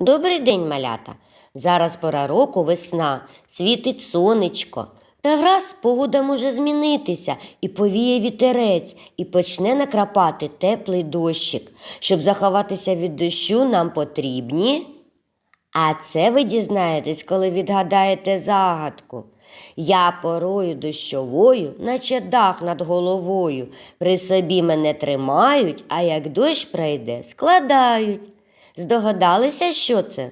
Добрий день, малята. Зараз пора року весна, світить сонечко. Та раз погода може змінитися, і повіє вітерець, і почне накрапати теплий дощик. Щоб заховатися від дощу, нам потрібні. А це ви дізнаєтесь, коли відгадаєте загадку. Я порою дощовою, наче дах над головою. При собі мене тримають, а як дощ прийде, складають. Здогадалися, що це?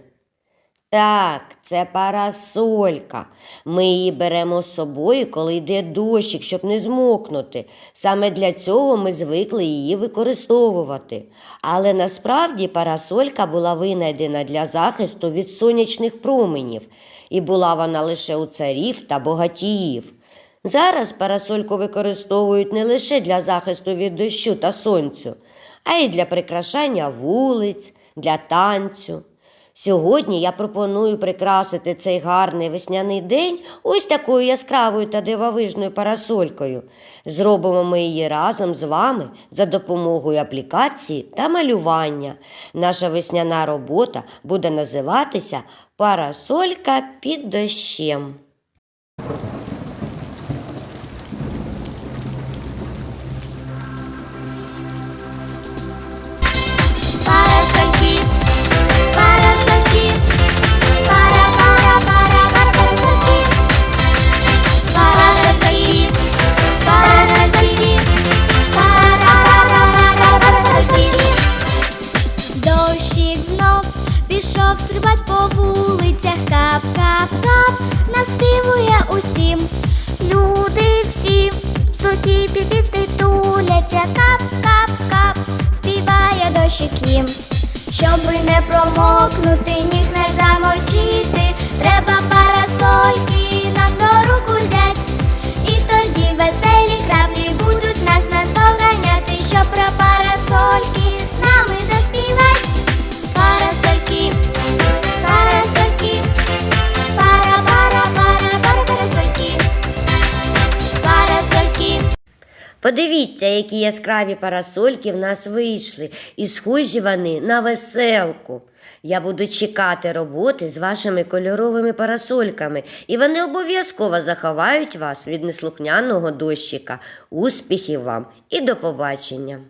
Так, це парасолька. Ми її беремо з собою, коли йде дощик, щоб не змокнути. Саме для цього ми звикли її використовувати. Але насправді парасолька була винайдена для захисту від сонячних променів, і була вона лише у царів та богатіїв. Зараз парасольку використовують не лише для захисту від дощу та сонцю, а й для прикрашання вулиць, для танцю. Сьогодні я пропоную прикрасити цей гарний весняний день ось такою яскравою та дивовижною парасолькою. Зробимо ми її разом з вами за допомогою аплікації та малювання. Наша весняна робота буде називатися Парасолька під дощем. Вулицях, кап, кап, кап, наспівує усім. Люди всі в суті підісти туляться, кап, кап, кап, співає дощик їм. Щоби не промокнути, ніг не замочити, треба Подивіться, які яскраві парасольки в нас вийшли, і схожі вони на веселку. Я буду чекати роботи з вашими кольоровими парасольками, і вони обов'язково заховають вас від неслухняного дощика. Успіхів вам і до побачення!